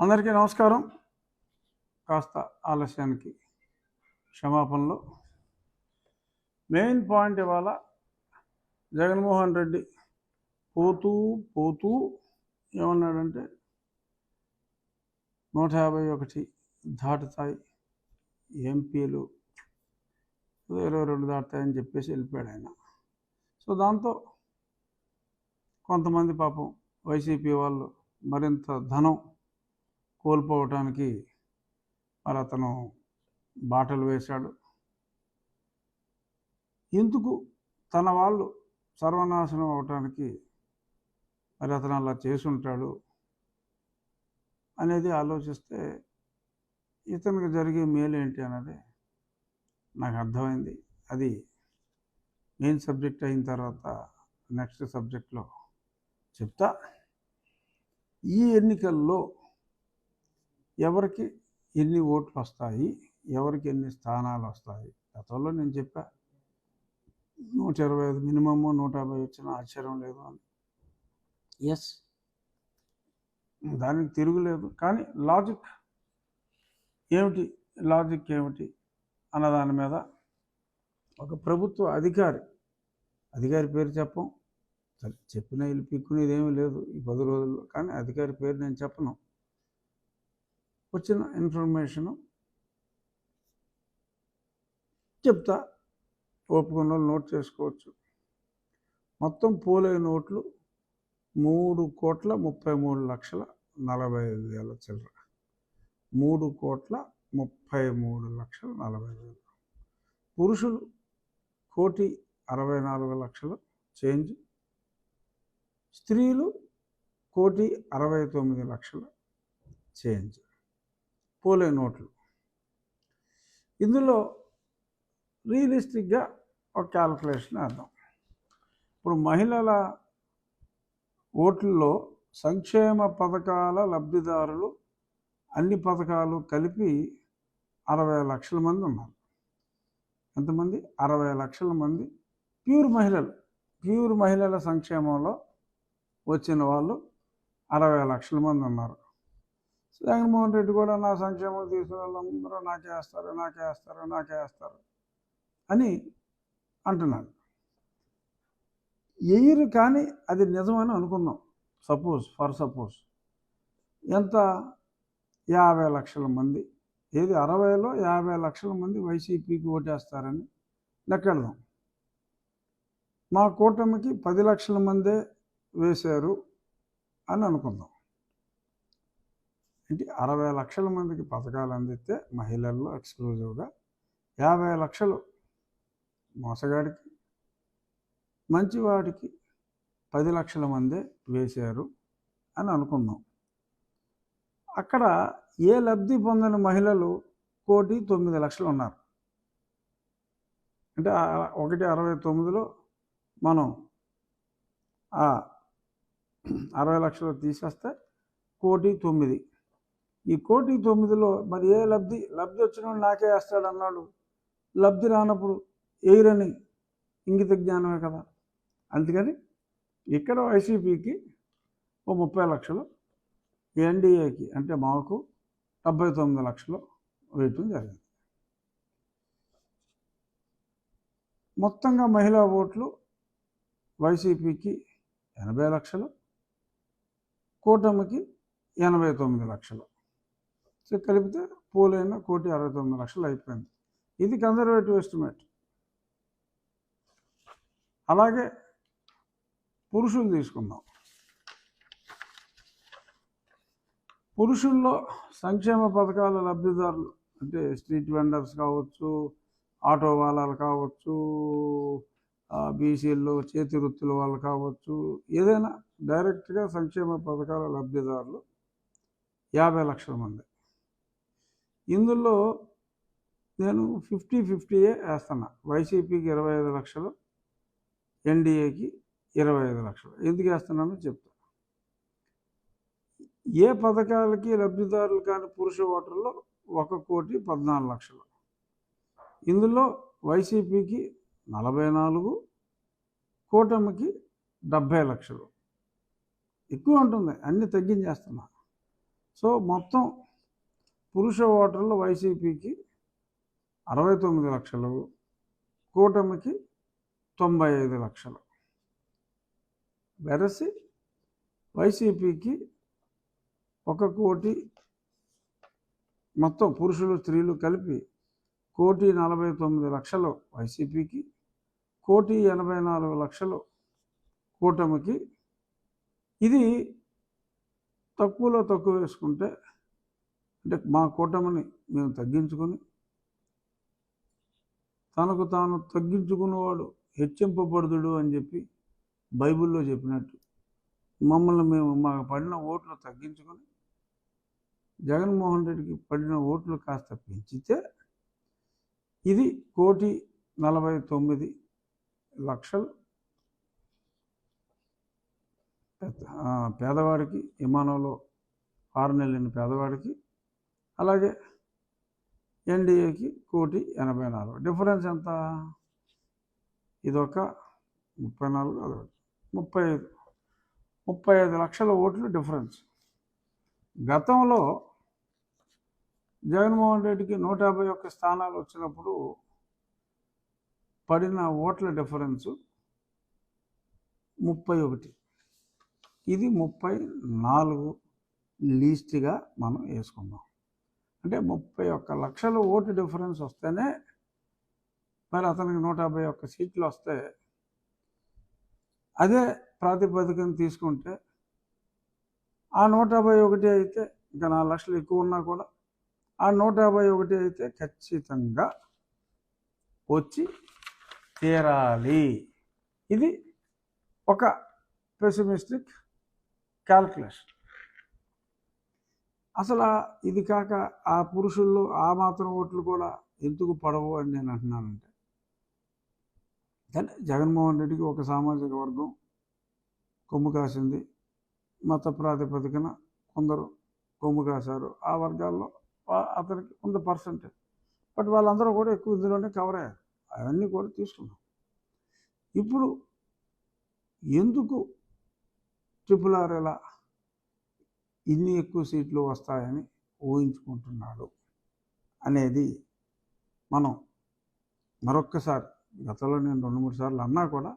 అందరికీ నమస్కారం. కాస్త ఆలస్యానికి క్షమాపణలు. మెయిన్ పాయింట్ ఇవాళ జగన్మోహన్ రెడ్డి పోతూ పోతూ ఏమన్నాడంటే నూట యాభై ఒకటి దాటుతాయి ఎంపీలు. ఇరవై రెండు దాటుతాయని చెప్పేసి వెళ్ళిపోయాడు ఆయన. సో దాంతో కొంతమంది పాపం వైసీపీ వాళ్ళు మరింత ధనం కోల్పోవటానికి మరి అతను బాటలు వేశాడు. ఎందుకు తన వాళ్ళు సర్వనాశనం అవటానికి మరి అతను అలా చేసుంటాడు అనేది ఆలోచిస్తే ఇతనికి జరిగే మేలు ఏంటి అన్నది నాకు అర్థమైంది. అది మెయిన్ సబ్జెక్ట్ అయిన తర్వాత నెక్స్ట్ సబ్జెక్ట్లో చెప్తా. ఈ ఎన్నికల్లో ఎవరికి ఎన్ని ఓట్లు వస్తాయి ఎవరికి ఎన్ని స్థానాలు వస్తాయి గతంలో నేను చెప్పా నూట ఇరవై ఐదు మినిమమ్ నూట యాభై వచ్చిన ఆశ్చర్యం లేదు అని ఎస్ దానికి తిరుగులేదు కానీ లాజిక్ ఏమిటి లాజిక్ ఏమిటి అన్న దాని మీద ఒక ప్రభుత్వ అధికారి అధికారి పేరు చెప్పం చెప్పిన వీళ్ళు పిక్కునేది ఏమీ లేదు ఈ పది రోజుల్లో కానీ అధికారి పేరు నేను చెప్పను వచ్చిన ఇన్ఫర్మేషను చెప్తా ఒప్పుకున్న వాళ్ళు నోట్ చేసుకోవచ్చు. మొత్తం పోలే నోట్లు మూడు కోట్ల ముప్పై మూడు లక్షల నలభై ఐదు వేల చిల్లర. మూడు కోట్ల ముప్పై మూడు లక్షల నలభై వేలు. పురుషులు కోటి అరవై నాలుగు లక్షలు చేంజ్. స్త్రీలు కోటి అరవై తొమ్మిది లక్షల చేంజ్. పోలే నోట్లు. ఇందులో రియలిస్టిక్గా ఒక క్యాల్కులేషన్ అర్థం ఇప్పుడు మహిళల ఓట్లలో సంక్షేమ పథకాల లబ్ధిదారులు అన్ని పథకాలు కలిపి అరవై లక్షల మంది ఉన్నారు. ఎంతమంది? అరవై లక్షల మంది ప్యూర్ మహిళలు. ప్యూర్ మహిళల సంక్షేమంలో వచ్చిన వాళ్ళు అరవై లక్షల మంది ఉన్నారు. జగన్మోహన్ రెడ్డి కూడా నా సంక్షేమం తీసుకున్న వాళ్ళందరూ నాకే వేస్తారు నాకే వేస్తారు నాకే వేస్తారు అని అంటున్నాడు. ఎయ్యరు కానీ అది నిజమని అనుకుందాం సపోజ్ ఫర్ సపోజ్ ఎంత? యాభై లక్షల మంది. ఏది? అరవైలో యాభై లక్షల మంది వైసీపీకి ఓటేస్తారని లెక్కెడదాం మా కూటమికి పది లక్షల మందే వేశారు అని అనుకుందాం. అంటే అరవై లక్షల మందికి పథకాలు అందిస్తే మహిళల్లో ఎక్స్క్లూజివ్గా యాభై లక్షలు మోసగాడికి మంచివాడికి పది లక్షల మందే వేశారు అని అనుకుందాం. అక్కడ ఏ లబ్ధి పొందిన మహిళలు కోటి తొమ్మిది లక్షలు ఉన్నారు. అంటే ఒకటి అరవై తొమ్మిదిలో మనం ఆ అరవై లక్షలు తీసేస్తే కోటి తొమ్మిది ఈ కోటి తొమ్మిదిలో మరి ఏ లబ్ధి? లబ్ధి వచ్చిన నాకే వేస్తాడు అన్నాడు. లబ్ధి రానప్పుడు ఎయిరని ఇంగిత జ్ఞానమే కదా. అందుకని ఇక్కడ వైసీపీకి ఓ ముప్పై లక్షలు ఎన్డీఏకి అంటే మాకు డెబ్బై తొమ్మిది లక్షలు వేయటం జరిగింది. మొత్తంగా మహిళా ఓట్లు వైసీపీకి ఎనభై లక్షలు కూటమికి ఎనభై తొమ్మిది లక్షలు. సో కలిపితే పోలైన కోటి అరవై తొమ్మిది లక్షలు అయిపోయింది. ఇది కన్జర్వేటివ్ ఎస్టిమేట్ అలాగే పురుషులు తీసుకుందాం. పురుషుల్లో సంక్షేమ పథకాల లబ్ధిదారులు అంటే స్ట్రీట్ వెండర్స్ కావచ్చు ఆటో వాళ్ళలు కావచ్చు బీసీల్లో చేతి వృత్తుల వాళ్ళు కావచ్చు ఏదైనా డైరెక్ట్గా సంక్షేమ పథకాల లబ్ధిదారులు యాభై లక్షల మంది. ఇందులో నేను ఫిఫ్టీ ఫిఫ్టీయే వేస్తున్నా. వైసీపీకి ఇరవై ఐదు లక్షలు ఎన్డీఏకి ఇరవై ఐదు లక్షలు. ఎందుకు వేస్తున్నానో చెప్తా. ఏ పథకాలకి లబ్ధిదారులు కాని పురుష ఓటర్లు ఒక కోటి పద్నాలుగు లక్షలు. ఇందులో వైసీపీకి నలభై నాలుగు కూటమికి డెబ్భై లక్షలు. ఎక్కువ ఉంటుంది. అన్ని తగ్గించేస్తున్నా. సో మొత్తం పురుష ఓటర్లు వైసీపీకి అరవై తొమ్మిది లక్షలు కూటమికి తొంభై ఐదు లక్షలు. వెరసి వైసీపీకి ఒక కోటి మొత్తం పురుషులు స్త్రీలు కలిపి కోటి నలభై తొమ్మిది లక్షలు వైసీపీకి కోటి ఎనభై నాలుగు లక్షలు కూటమికి. ఇది తక్కువలో తక్కువ వేసుకుంటే అంటే మా కూటమిని మేము తగ్గించుకొని తనకు తాను తగ్గించుకున్నవాడు హెచ్చింపబడుదుడు అని చెప్పి బైబిల్లో చెప్పినట్టు మమ్మల్ని మేము మాకు పడిన ఓట్లు తగ్గించుకొని జగన్మోహన్ రెడ్డికి పడిన ఓట్లు కాస్త పెంచితే ఇది కోటి నలభై తొమ్మిది లక్షలు పెద్ద- పేదవాడికి విమానంలో ఆరు నెలలైన పేదవాడికి అలాగే ఎన్డీఏకి కోటి ఎనభై నాలుగు. డిఫరెన్స్ ఎంత? ఇదొక ముప్పై నాలుగు అదొకటి ముప్పై ఐదు. ముప్పై ఐదు లక్షల ఓట్లు డిఫరెన్స్. గతంలో జగన్మోహన్ రెడ్డికి నూట యాభై ఒక్క స్థానాలు వచ్చినప్పుడు పడిన ఓట్ల డిఫరెన్సు ముప్పై ఒకటి. ఇది ముప్పై నాలుగు లీస్ట్గా మనం వేసుకుందాం. అంటే ముప్పై ఒక్క లక్షల ఓటు డిఫరెన్స్ వస్తేనే మరి అతనికి నూట యాభై ఒక్క సీట్లు వస్తే అదే ప్రాతిపదికను తీసుకుంటే ఆ నూట యాభై ఒకటి అయితే ఇంకా నాలుగు లక్షలు ఎక్కువ ఉన్నా కూడా ఆ నూట యాభై ఒకటి అయితే ఖచ్చితంగా వచ్చి తీరాలి. ఇది ఒక పెసిమిస్టిక్ క్యాల్కులేషన్ అసలు ఇది కాక ఆ పురుషుల్లో ఆ మాత్రం ఓట్లు కూడా ఎందుకు పడవు అని నేను అంటున్నానంటే కానీ జగన్మోహన్ రెడ్డికి ఒక సామాజిక వర్గం కొమ్ము కాసింది మత ప్రాతిపదికన కొందరు కొమ్ము కాశారు. ఆ వర్గాల్లో అతనికి కొంత పర్సంటేజ్. బట్ వాళ్ళందరూ కూడా ఎక్కువ ఇందులోనే కవర్ అయ్యారు. అవన్నీ కూడా తీసుకున్నాం. ఇప్పుడు ఎందుకు ట్రిపుల్ ఆర్ ఎలా ఇన్ని ఎక్కువ సీట్లు వస్తాయని ఊహించుకుంటున్నాడు అనేది మనం మరొక్కసారి గతంలో నేను రెండు మూడు సార్లు అన్నా కూడా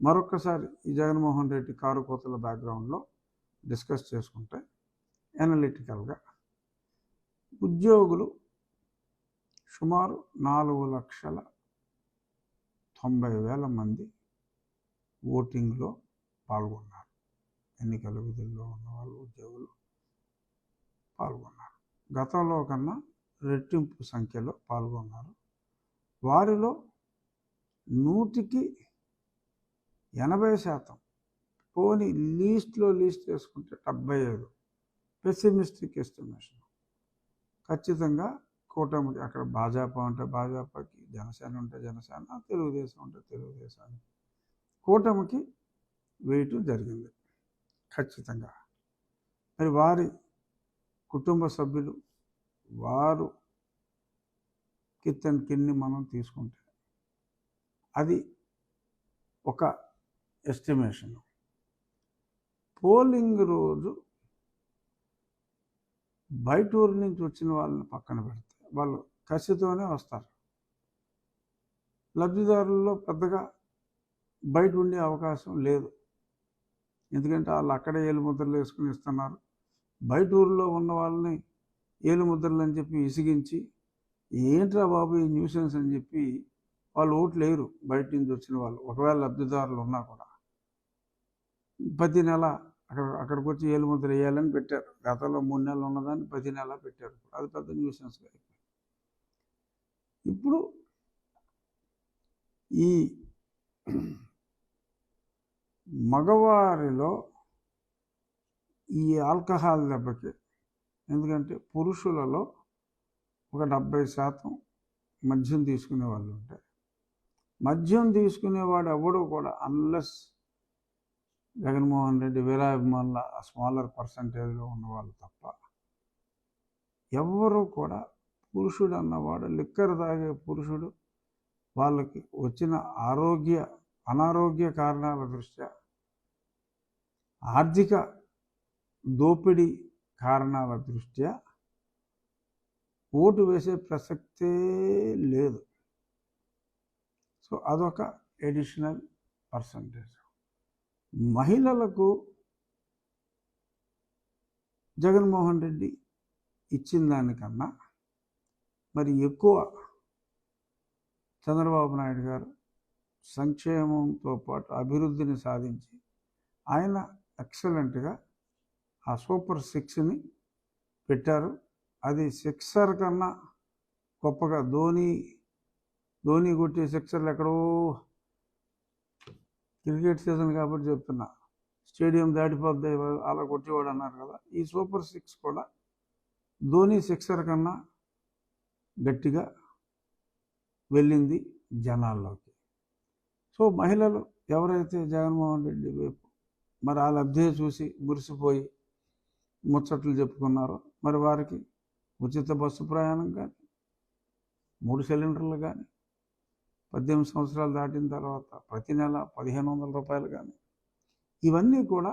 మరొక్కసారి ఈ జగన్మోహన్ రెడ్డి కారు కోతల బ్యాక్గ్రౌండ్లో డిస్కస్ చేసుకుంటే ఎనలిటికల్గా ఉద్యోగులు సుమారు నాలుగు లక్షల తొంభై వేల మంది ఓటింగ్లో పాల్గొన్నారు. ఎన్నికల విధుల్లో ఉన్న వాళ్ళు ఉద్యోగులు పాల్గొన్నారు. గతంలో కన్నా రెట్టింపు సంఖ్యలో పాల్గొన్నారు. వారిలో నూటికి ఎనభై శాతం పోని లీస్ట్లో లీస్ట్ చేసుకుంటే డెబ్బై ఐదు. Pessimistic estimation. ఖచ్చితంగా కూటమికి అక్కడ భాజపా ఉంటే భాజపాకి జనసేన ఉంటే జనసేన తెలుగుదేశం ఉంటే తెలుగుదేశానికి కూటమికి వేయటం జరిగింది. ఖచ్చితంగా. మరి వారి కుటుంబ సభ్యులు వారు కిత్తన్ కిన్ని మనం తీసుకుంటే అది ఒక ఎస్టిమేషన్. పోలింగ్ రోజు బయట ఊరి నుంచి వచ్చిన వాళ్ళని పక్కన పెడితే వాళ్ళు కసితోనే వస్తారు. లబ్ధిదారుల్లో పెద్దగా బయట ఉండే అవకాశం లేదు. ఎందుకంటే వాళ్ళు అక్కడే ఏలు ముద్రలు వేసుకుని ఇస్తున్నారు. బయట ఊర్లో ఉన్న వాళ్ళని ఏలుముద్రలు అని చెప్పి ఇసిగించి ఏంట్రా బాబు ఈ న్యూసెన్స్? అని చెప్పి వాళ్ళు ఓట్లు వేయరు బయట నుంచి వచ్చిన వాళ్ళు ఒకవేళ లబ్ధిదారులు ఉన్నా కూడా. ప్రతి నెల అక్కడ అక్కడికి వచ్చి ఏలుముద్ర వేయాలని పెట్టారు. గతంలో మూడు నెలలు ఉన్నదాన్ని ప్రతి నెల పెట్టారు. అది పెద్ద న్యూసెన్స్గా అయిపోయింది. ఇప్పుడు ఈ మగవారిలో ఈ ఆల్కహాల్ దెబ్బకి. ఎందుకంటే పురుషులలో ఒక డెబ్బై శాతం మద్యం తీసుకునే వాళ్ళు ఉంటారు. మద్యం తీసుకునేవాడు ఎవడు కూడా అన్లెస్ జగన్మోహన్ రెడ్డి వీరాభిమానుల స్మాలర్ పర్సంటేజ్లో ఉన్నవాళ్ళు తప్ప ఎవరు కూడా పురుషుడు అన్నవాడు లిక్కర్ తాగే పురుషుడు వాళ్ళకి వచ్చిన ఆరోగ్య అనారోగ్య కారణాల దృష్ట్యా ఆర్థిక దోపిడీ కారణాల దృష్ట్యా ఓటు వేసే ప్రసక్తే లేదు. సో అదొక ఎడిషనల్ పర్సంటేజ్ మహిళలకు జగన్మోహన్ రెడ్డి ఇచ్చిన దానికన్నా మరి ఎక్కువ చంద్రబాబు నాయుడు గారు సంక్షేమంతో పాటు అభివృద్ధిని సాధించి ఆయన ఎక్సలెంట్గా ఆ సూపర్ సిక్స్ని పెట్టారు. అది సిక్సర్ కన్నా గొప్పగా ధోని ధోని కొట్టే సిక్సర్లు ఎక్కడో క్రికెట్ సీజన్ కాబట్టి చెప్తున్నా. స్టేడియం దాటిపోద్ది అలా కొట్టేవాడు అన్నారు కదా. ఈ సూపర్ సిక్స్ కూడా ధోని సిక్సర్ కన్నా గట్టిగా వెళ్ళింది జనాల్లోకి. సో మహిళలు ఎవరైతే జగన్మోహన్ రెడ్డి వైపు మరి ఆ లబ్ధి చూసి మురిసిపోయి ముచ్చట్లు చెప్పుకున్నారో. మరి వారికి ఉచిత బస్సు ప్రయాణం కానీ మూడు సిలిండర్లు కానీ పద్దెనిమిది సంవత్సరాలు దాటిన తర్వాత ప్రతి నెల పదిహేను వందల రూపాయలు కానీ ఇవన్నీ కూడా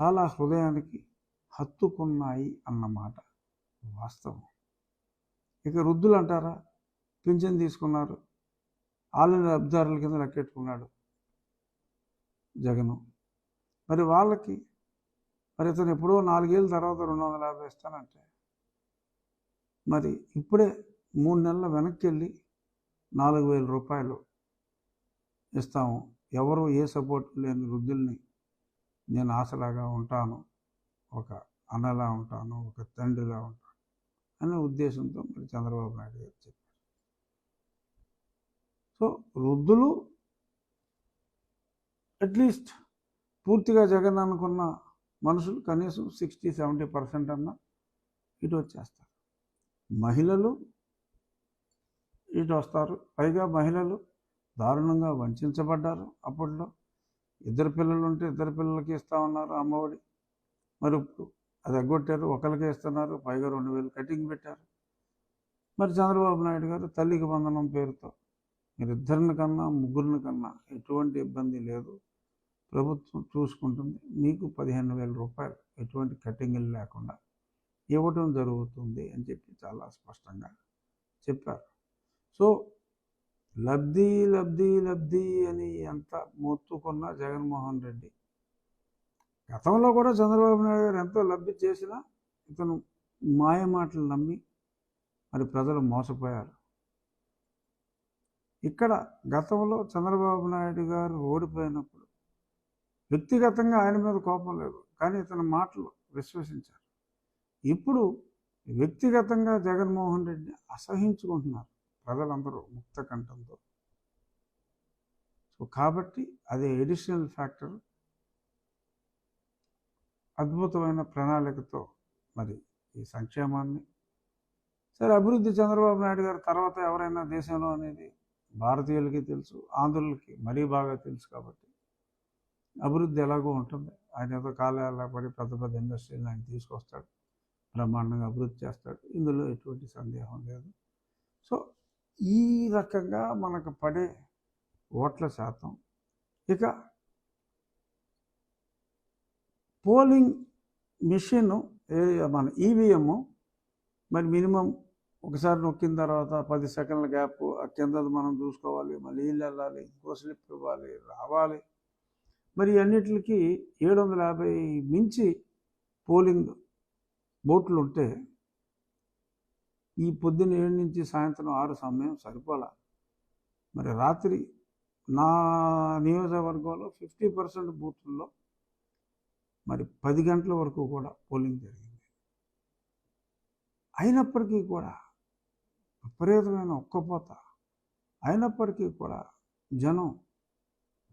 చాలా హృదయానికి హత్తుకున్నాయి అన్నమాట వాస్తవం. ఇక వృద్ధులు అంటారా పింఛన్ తీసుకున్నారు ఆలయ లబ్ధారుల కింద లెక్కెట్టుకున్నాడు జగను. మరి వాళ్ళకి మరి ఇతను ఎప్పుడో నాలుగేళ్ళ తర్వాత రెండు వందల యాభై ఇస్తానంటే. మరి ఇప్పుడే మూడు నెలల వెనక్కి వెళ్ళి నాలుగు వేల రూపాయలు ఇస్తాము. ఎవరు ఏ సపోర్ట్ లేని వృద్ధుల్ని నేను ఆశలాగా ఉంటాను. ఒక అన్నలా ఉంటాను ఒక తండ్రిలా ఉంటాను అనే ఉద్దేశంతో మరి చంద్రబాబు నాయుడు గారు చెప్పారు. సో వృద్ధులు అట్లీస్ట్ పూర్తిగా జగన్ అనుకున్న మనుషులు కనీసం సిక్స్టీ సెవెంటీ పర్సెంట్ అన్న ఇటు వచ్చేస్తారు. మహిళలు ఇటు వస్తారు. పైగా మహిళలు దారుణంగా వంచబడ్డారు అప్పట్లో. ఇద్దరు పిల్లలు ఉంటే ఇద్దరు పిల్లలకి ఇస్తామన్నారు అమ్మఒడి. మరి ఇప్పుడు అది ఎగ్గొట్టారు ఒకరికి ఇస్తున్నారు పైగా రెండు వేలు కటింగ్ పెట్టారు. మరి చంద్రబాబు నాయుడు గారు తల్లికి బంధనం పేరుతో. మీరు ఇద్దరిని కన్నా ముగ్గురిని కన్నా ఎటువంటి ఇబ్బంది లేదు. ప్రభుత్వం చూసుకుంటుంది. మీకు పదిహేను వేల రూపాయలు ఎటువంటి కటింగ్లు లేకుండా ఇవ్వటం జరుగుతుంది అని చెప్పి చాలా స్పష్టంగా చెప్పారు. సో లబ్ధి లబ్ధి లబ్ధి అని ఎంత మొత్తుకున్న జగన్మోహన్ రెడ్డి గతంలో కూడా చంద్రబాబు నాయుడు గారు ఎంతో లబ్ధి చేసినా ఇతను మాయ మాటలు నమ్మి మరి ప్రజలు మోసపోయారు. ఇక్కడ గతంలో చంద్రబాబు నాయుడు గారు ఓడిపోయినప్పుడు వ్యక్తిగతంగా ఆయన మీద కోపం లేదు. కానీ ఇతని మాటలు విశ్వసించారు. ఇప్పుడు వ్యక్తిగతంగా జగన్మోహన్ రెడ్డిని అసహించుకుంటున్నారు ప్రజలందరూ ముక్త కంఠంతో. సో కాబట్టి అది ఎడిషనల్ ఫ్యాక్టర్ అద్భుతమైన ప్రణాళికతో మరి ఈ సంక్షేమాన్ని. సరే అభివృద్ధి చంద్రబాబు నాయుడు గారు తర్వాత ఎవరైనా దేశంలో అనేది భారతీయులకి తెలుసు ఆంధ్రులకి మరీ బాగా తెలుసు కాబట్టి అభివృద్ధి ఎలాగో ఉంటుంది. ఆయన ఏదో కాలాల పడి పెద్ద పెద్ద ఇండస్ట్రీలు ఆయన తీసుకొస్తాడు. బ్రహ్మాండంగా అభివృద్ధి చేస్తాడు. ఇందులో ఎటువంటి సందేహం లేదు. సో ఈ రకంగా మనకు పడే ఓట్ల శాతం ఇక పోలింగ్ మిషన్ మన ఈవీఎం మరి మినిమం ఒకసారి నొక్కిన తర్వాత పది సెకండ్ల గ్యాప్ ఆ కిందది మనం చూసుకోవాలి మళ్ళీ వెళ్ళాలి ఇంకో స్లిప్ ఇవ్వాలి రావాలి. మరి అన్నిటికి ఏడు వందల యాభై మించి పోలింగ్ బోట్లు ఉంటే ఈ పొద్దున్న ఏడు నుంచి సాయంత్రం ఆరు సమయం సరిపోలా. మరి రాత్రి నా నియోజకవర్గంలో ఫిఫ్టీ పర్సెంట్ బూత్ల్లో మరి పది గంటల వరకు కూడా పోలింగ్ జరిగింది. అయినప్పటికీ కూడా విపరీతమైన ఒక్కపోత అయినప్పటికీ కూడా జనం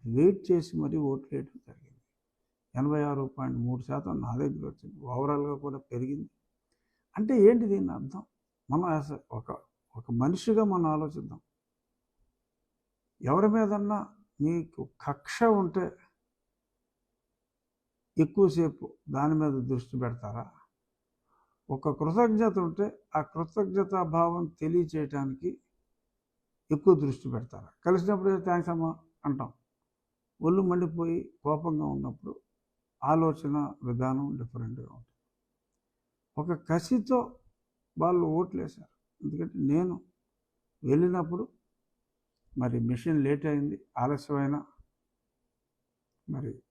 వెయిట్ చేసి మరీ ఓట్లు వేయడం జరిగింది. ఎనభై ఆరు పాయింట్ మూడు శాతం నా దగ్గర వచ్చింది. ఓవరాల్గా కూడా పెరిగింది. అంటే ఏంటి దీని అర్థం? మనం అస- ఒక ఒక మనిషిగా మనం ఆలోచిద్దాం. ఎవరి మీదన్నా మీకు కక్ష ఉంటే ఎక్కువసేపు దాని మీద దృష్టి పెడతారా? ఒక కృతజ్ఞత ఉంటే ఆ కృతజ్ఞత భావం తెలియచేయటానికి ఎక్కువ దృష్టి పెడతారా? కలిసినప్పుడు థ్యాంక్స్ అమ్మా అంటాం. ఒళ్ళు మండిపోయి కోపంగా ఉన్నప్పుడు ఆలోచన విధానం డిఫరెంట్గా ఉంటుంది. ఒక కసితో వాళ్ళు ఓట్లేశారు. ఎందుకంటే నేను వెళ్ళినప్పుడు మరి మిషన్ లేట్ అయింది ఆలస్యమైన మరి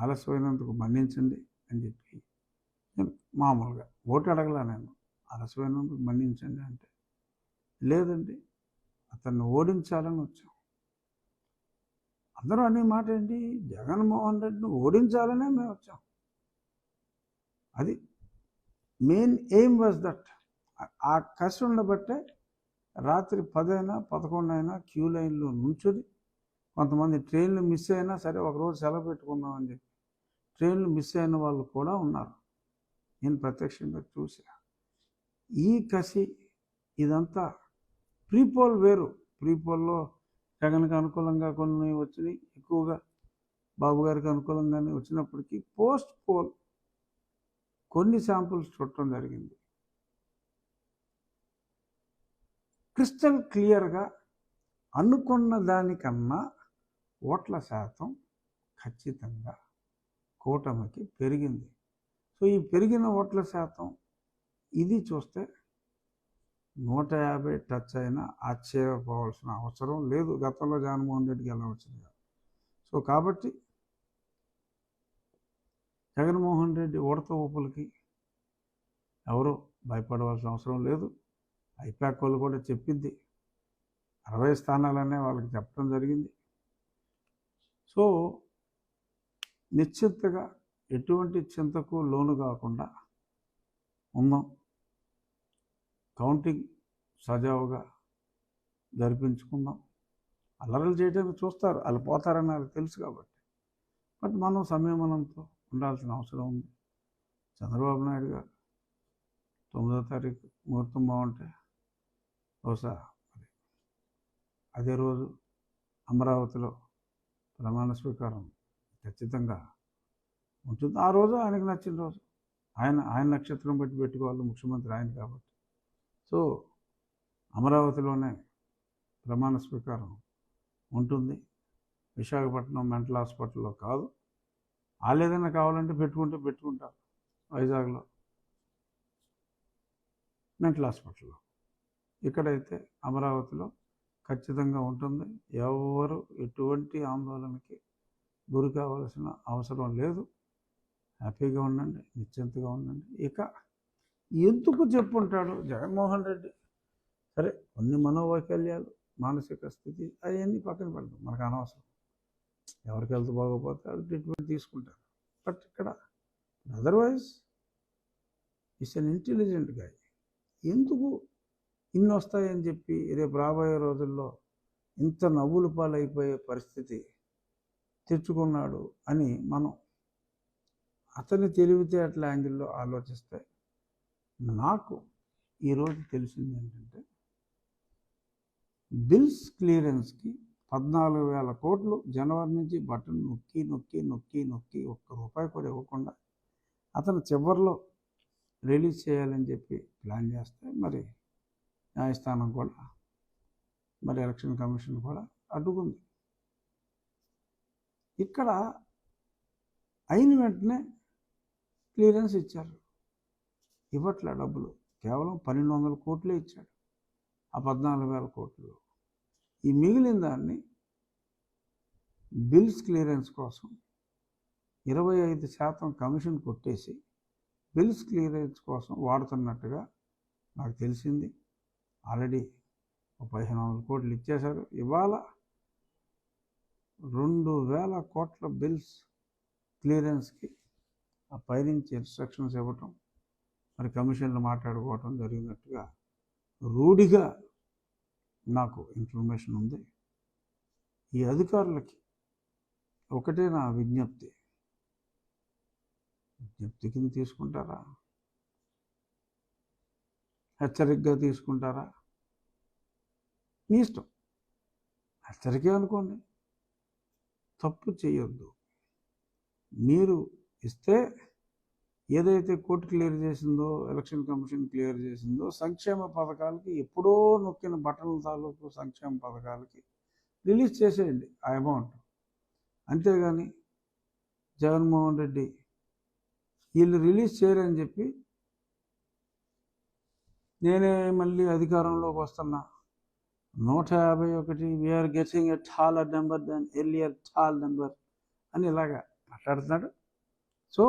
ఆలస్యమైనందుకు మన్నించండి అని చెప్పి నేను మామూలుగా ఓటు అడగలా నేను. ఆలస్యమైనందుకు మన్నించండి అంటే లేదండి అతన్ని ఓడించాలని వచ్చాం. అందరూ అనే మాట ఏంటి? జగన్మోహన్ రెడ్డిని ఓడించాలనే మేము వచ్చాం. అది మెయిన్ ఎయిమ్ వాజ్ దట్. ఆ కసి ఉండబట్టే రాత్రి పదైనా పదకొండు అయినా క్యూ లైన్లో నుంచుని కొంతమంది ట్రైన్లు మిస్ అయినా సరే ఒకరోజు సెలవు పెట్టుకుందాం అని చెప్పి ట్రైన్లు మిస్ అయిన వాళ్ళు కూడా ఉన్నారు. నేను ప్రత్యక్షంగా చూసా ఈ కసి ఇదంతా ప్రీపోల్ వేరు. ప్రీపోల్లో జగన్కి అనుకూలంగా కొన్ని వచ్చినాయి. ఎక్కువగా బాబు గారికి అనుకూలంగానే వచ్చినప్పటికీ పోస్ట్ పోల్ కొన్ని శాంపుల్స్ చూడటం జరిగింది. క్రిస్టల్ క్లియర్గా అనుకున్న దానికన్నా ఓట్ల శాతం ఖచ్చితంగా కూటమికి పెరిగింది. సో ఈ పెరిగిన ఓట్ల శాతం ఇది చూస్తే నూట యాభై టచ్ అయినా ఆశ్చర్యపోవాల్సిన అవసరం లేదు. గతంలో జగన్మోహన్ రెడ్డికి ఎలా వచ్చింది? సో కాబట్టి జగన్మోహన్ రెడ్డి ఉడత ఊపులకి ఎవరు భయపడవలసిన అవసరం లేదు. ఐపాక్ వాళ్ళు కూడా చెప్పింది. అరవై స్థానాలనే వాళ్ళకి చెప్పడం జరిగింది. సో నిశ్చింతగా ఎటువంటి చింతకు లోను కాకుండా ఉందాం. కౌంటింగ్ సజావుగా జరిపించుకుందాం అల్లరలు చేయడానికి చూస్తారు వాళ్ళు పోతారని వాళ్ళకి తెలుసు కాబట్టి. బట్ మనం సంయమనంతో ఉండాల్సిన అవసరం ఉంది. చంద్రబాబు నాయుడు గారు తొమ్మిదో తారీఖు ముహూర్తం బాగుంటే బహుశా మరి అదే రోజు అమరావతిలో ప్రమాణ స్వీకారం ఖచ్చితంగా ఉంటుంది. ఆ రోజు ఆయనకు నచ్చిన రోజు. ఆయన ఆయన నక్షత్రం బట్టి పెట్టుకోవాలి ముఖ్యమంత్రి ఆయన కాబట్టి. సో అమరావతిలోనే ప్రమాణ స్వీకారం ఉంటుంది. విశాఖపట్నం మెంటల్ హాస్పిటల్లో కాదు. వాళ్ళు ఏదైనా కావాలంటే పెట్టుకుంటే పెట్టుకుంటారు వైజాగ్లో. మెంటల్ హాస్పిటల్లో. ఇక్కడైతే అమరావతిలో ఖచ్చితంగా ఉంటుంది. ఎవరు ఎటువంటి ఆందోళనకి గురి కావాల్సిన అవసరం లేదు. హ్యాపీగా ఉండండి నిశ్చింతగా ఉండండి. ఇక ఎందుకు చెప్పుంటాడు జగన్మోహన్ రెడ్డి? సరే కొన్ని మనోవైకల్యాలు మానసిక స్థితి అవన్నీ పక్కన పెడతాం. మనకు అనవసరం. ఎవరికి హెల్త్ బాగోపోతే అది ట్రీట్మెంట్ తీసుకుంటారు. బట్ ఇక్కడ అదర్వైజ్ ఇట్స్ అన్ ఇంటెలిజెంట్ గాయ. ఎందుకు ఇన్ని వస్తాయని చెప్పి రేపు రాబోయే రోజుల్లో ఇంత నవ్వులు పాలైపోయే పరిస్థితి తెచ్చుకున్నాడు అని మనం అతని తెలివితేటల యాంగిల్లో ఆలోచిస్తే నాకు ఈరోజు తెలిసింది ఏంటంటే బిల్స్ క్లియరెన్స్కి పద్నాలుగు వేల కోట్లు జనవరి నుంచి బటన్ నొక్కి నొక్కి నొక్కి నొక్కి ఒక్క రూపాయి కూడా ఇవ్వకుండా అతను చివరిలో రిలీజ్ చేయాలని చెప్పి ప్లాన్ చేస్తే మరి న్యాయస్థానం కూడా మరి ఎలక్షన్ కమిషన్ కూడా అడ్డుకుంది. ఇక్కడ అయిన వెంటనే క్లియరెన్స్ ఇచ్చారు. ఇవ్వట్లే డబ్బులు. కేవలం పన్నెండు వందల కోట్లే ఇచ్చాడు. ఆ పద్నాలుగు వేల కోట్లు. ఈ మిగిలిన దాన్ని బిల్స్ క్లియరెన్స్ కోసం ఇరవై ఐదు శాతం కమిషన్ కొట్టేసి బిల్స్ క్లియరెన్స్ కోసం వాడుతున్నట్టుగా నాకు తెలిసింది. ఆల్రెడీ ఒక పదిహేను వందల కోట్లు ఇచ్చేశారు. ఇవాళ రెండు వేల కోట్ల బిల్స్ క్లియరెన్స్కి ఆ పైనుంచి ఇన్స్ట్రక్షన్స్ ఇవ్వటం మరి కమిషన్లు మాట్లాడుకోవటం జరిగినట్టుగా రూఢిగా నాకు ఇన్ఫర్మేషన్ ఉంది. ఈ అధికారులకి ఒకటే నా విజ్ఞప్తి. విజ్ఞప్తి కింద తీసుకుంటారా? హెచ్చరికగా తీసుకుంటారా? మీ ఇష్టం. హెచ్చరికే అనుకోండి. తప్పు చేయొద్దు. మీరు ఇస్తే ఏదైతే కోర్టు క్లియర్ చేసిందో ఎలక్షన్ కమిషన్ క్లియర్ చేసిందో సంక్షేమ పథకాలకి ఎప్పుడో నొక్కిన బటన్ల తాలూకు సంక్షేమ పథకాలకి రిలీజ్ చేసేయండి ఆ అమౌంట్. అంతేగాని జగన్మోహన్ రెడ్డి వీళ్ళు రిలీజ్ చేయరని చెప్పి నేనే మళ్ళీ అధికారంలోకి వస్తున్నా. నూట యాభై ఒకటి we're getting a taller number than earlier tall number అని ఇలాగా మాట్లాడుతున్నాడు. సో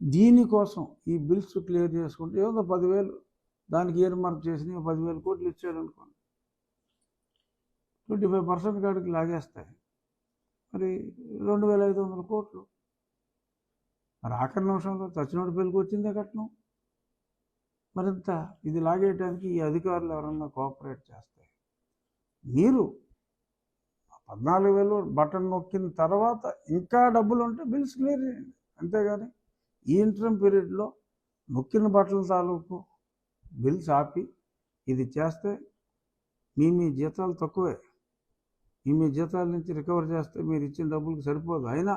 దీనికోసం ఈ బిల్స్ క్లియర్ చేసుకుంటే ఏదో పదివేలు దానికి ఇయర్ మార్క్ చేసి పదివేలు కోట్లు ఇచ్చాడు అనుకోండి. ట్వంటీ ఫైవ్ పర్సెంట్ కాడికి లాగేస్తాయి. మరి రెండు వేల ఐదు వందల కోట్లు. మరి ఆఖరి నిమిషంలో చచ్చినోడి పెళ్ళికి వచ్చిందే కట్నం. మరింత ఇది లాగేయడానికి ఈ అధికారులు ఎవరన్నా కోఆపరేట్ చేస్తాయి. మీరు పద్నాలుగు వేలు బటన్ నొక్కిన తర్వాత ఇంకా డబ్బులు ఉంటే బిల్స్ క్లియర్ చేయండి. అంతేగాని ఈ ఇంటర్మ్ పీరియడ్లో నొక్కిన బట్టల తాలూకు బిల్స్ ఆపి ఇది చేస్తే మీ మీ జీతాలు తక్కువే. మీ మీ జీతాల నుంచి రికవర్ చేస్తే మీరు ఇచ్చిన డబ్బులకు సరిపోదు. అయినా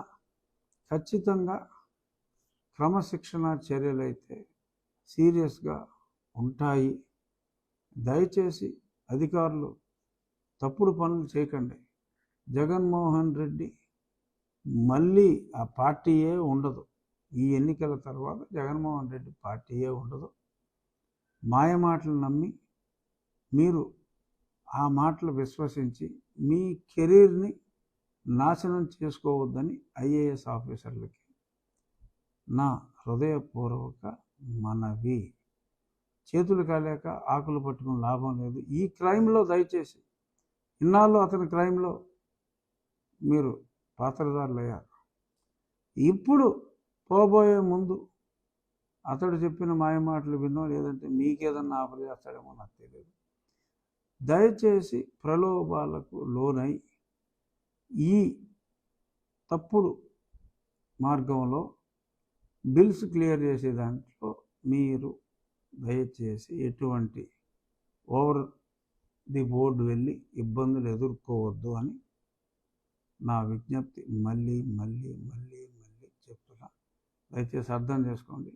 ఖచ్చితంగా క్రమశిక్షణ చర్యలు అయితే సీరియస్గా ఉంటాయి. దయచేసి అధికారులు తప్పుడు పనులు చేయకండి. జగన్మోహన్ రెడ్డి మళ్ళీ ఆ పార్టీయే ఉండదు. ఈ ఎన్నికల తర్వాత జగన్మోహన్ రెడ్డి పార్టీయే ఉండదు మాయ మాటలు నమ్మి మీరు ఆ మాటలు విశ్వసించి మీ కెరీర్ని నాశనం చేసుకోవద్దని ఐఏఎస్ ఆఫీసర్లకి నా హృదయపూర్వక మనవి. చేతులు కాలేక ఆకులు పట్టుకుని లాభం లేదు. ఈ క్రైమ్లో దయచేసి ఇన్నాళ్ళు అతని క్రైమ్లో మీరు పాత్రదారులు అయ్యారు ఇప్పుడు పోబోయే ముందు అతడు చెప్పిన మాయ మాటలు విన్నో లేదంటే మీకేదన్నా ఆఫర్ చేస్తాడేమో నాకు తెలియదు. దయచేసి ప్రలోభాలకు లోనై ఈ తప్పుడు మార్గంలో బిల్స్ క్లియర్ చేసే దాంట్లో మీరు దయచేసి ఎటువంటి ఓవర్ ది బోర్డు వెళ్ళి ఇబ్బందులు ఎదుర్కోవద్దు అని నా విజ్ఞప్తి. మళ్ళీ మళ్ళీ మళ్ళీ దయచేసి అర్థం చేసుకోండి.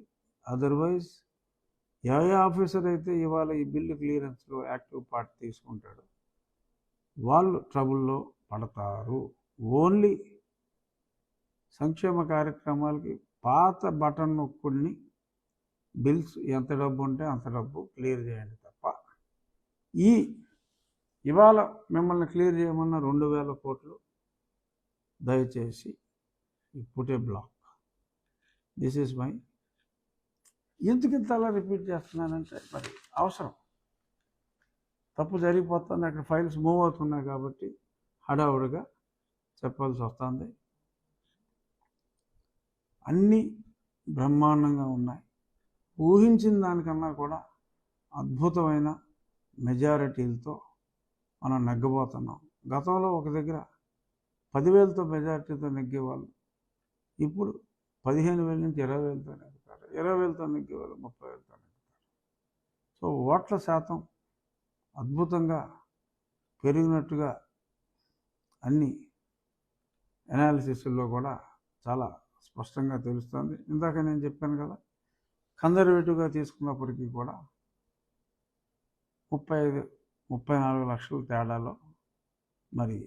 అదర్వైజ్ ఏ ఆఫీసర్ అయితే ఇవాళ ఈ బిల్లు క్లియరెన్స్లో యాక్టివ్ పార్ట్ తీసుకుంటాడు. వాళ్ళు ట్రబుల్లో పడతారు. ఓన్లీ సంక్షేమ కార్యక్రమాలకి పాత బటన్ నొక్కుడిని బిల్స్ ఎంత డబ్బు ఉంటే అంత డబ్బు క్లియర్ చేయండి తప్ప. ఈ ఇవాళ మిమ్మల్ని క్లియర్ చేయమన్న రెండు వేల కోట్లు దయచేసి పుటే బ్లాక్ దిస్ ఈజ్ మై ఎందుకు ఇంత అలా రిపీట్ చేస్తున్నానంటే మరి అవసరం. తప్పు జరిగిపోతుంది అక్కడ ఫైల్స్ మూవ్ అవుతున్నాయి కాబట్టి హడావుడిగా చెప్పాల్సి వస్తుంది. అన్నీ బ్రహ్మాండంగా ఉన్నాయి. ఊహించిన దానికన్నా కూడా అద్భుతమైన మెజారిటీలతో మనం నెగ్గబోతున్నాం. గతంలో ఒక దగ్గర పదివేలతో మెజారిటీతో నెగ్గేవాళ్ళు. ఇప్పుడు పదిహేను వేల నుంచి ఇరవై వేలతో ఎక్కుతారు ఇరవై వేలతో ఎక్కేవాళ్ళు ముప్పై వేలతో ఎక్కుతారు సో ఓట్ల శాతం అద్భుతంగా పెరిగినట్టుగా అన్ని అనాలిసిస్లో కూడా చాలా స్పష్టంగా తెలుస్తుంది. ఇందాక నేను చెప్పాను కదా కన్జర్వేటివ్గా తీసుకున్నప్పటికీ కూడా ముప్పై ఐదు ముప్పై నాలుగు లక్షల తేడాలో మరి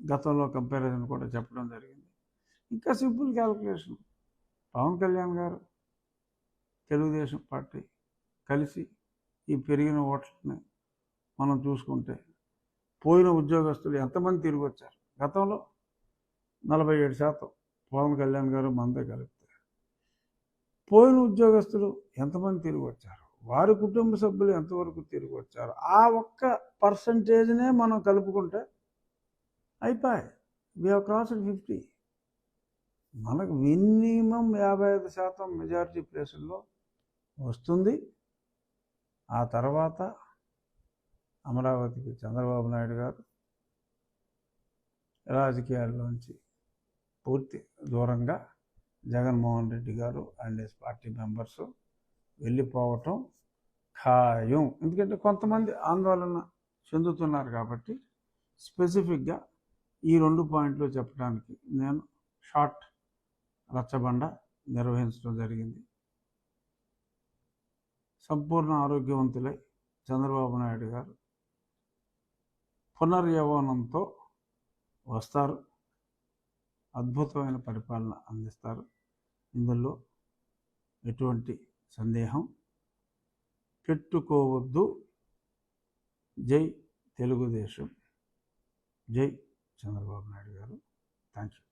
గతంలో కంపారిజన్ కూడా చెప్పడం జరిగింది. ఇంకా సింపుల్ క్యాలిక్యులేషన్ పవన్ కళ్యాణ్ గారు తెలుగుదేశం పార్టీ కలిసి ఈ పెరిగిన ఓట్లని మనం చూసుకుంటే పోయిన ఉద్యోగస్తులు ఎంతమంది తిరిగి వచ్చారు? గతంలో నలభై ఏడు శాతం పవన్ కళ్యాణ్ గారు మనతో కలిపితే. పోయిన ఉద్యోగస్తులు ఎంతమంది తిరిగి వచ్చారు? వారి కుటుంబ సభ్యులు ఎంతవరకు తిరిగి వచ్చారు? ఆ ఒక్క పర్సంటేజ్నే మనం కలుపుకుంటే అయిపోయి వి హ్యావ్ క్రాస్డ్ ఫిఫ్టీ మనకు మినిమం యాభై ఐదు శాతం మెజారిటీ ప్లేసుల్లో వస్తుంది. ఆ తర్వాత అమరావతికి చంద్రబాబు నాయుడు గారు రాజకీయాల్లోంచి పూర్తి దూరంగా జగన్మోహన్ రెడ్డి గారు అండ్ హిస్ పార్టీ మెంబర్స్ వెళ్ళిపోవటం ఖాయం. ఎందుకంటే కొంతమంది ఆందోళన చెందుతున్నారు కాబట్టి స్పెసిఫిక్గా ఈ రెండు పాయింట్లు చెప్పడానికి నేను షార్ట్ రచ్చబండ నిర్వహించడం జరిగింది. సంపూర్ణ ఆరోగ్యవంతులై చంద్రబాబు నాయుడు గారు పునర్యవనంతో వస్తారు. అద్భుతమైన పరిపాలన అందిస్తారు. ఇందులో ఎటువంటి సందేహం పెట్టుకోవద్దు. జై తెలుగుదేశం. జై చంద్రబాబు నాయుడు గారు. Thank you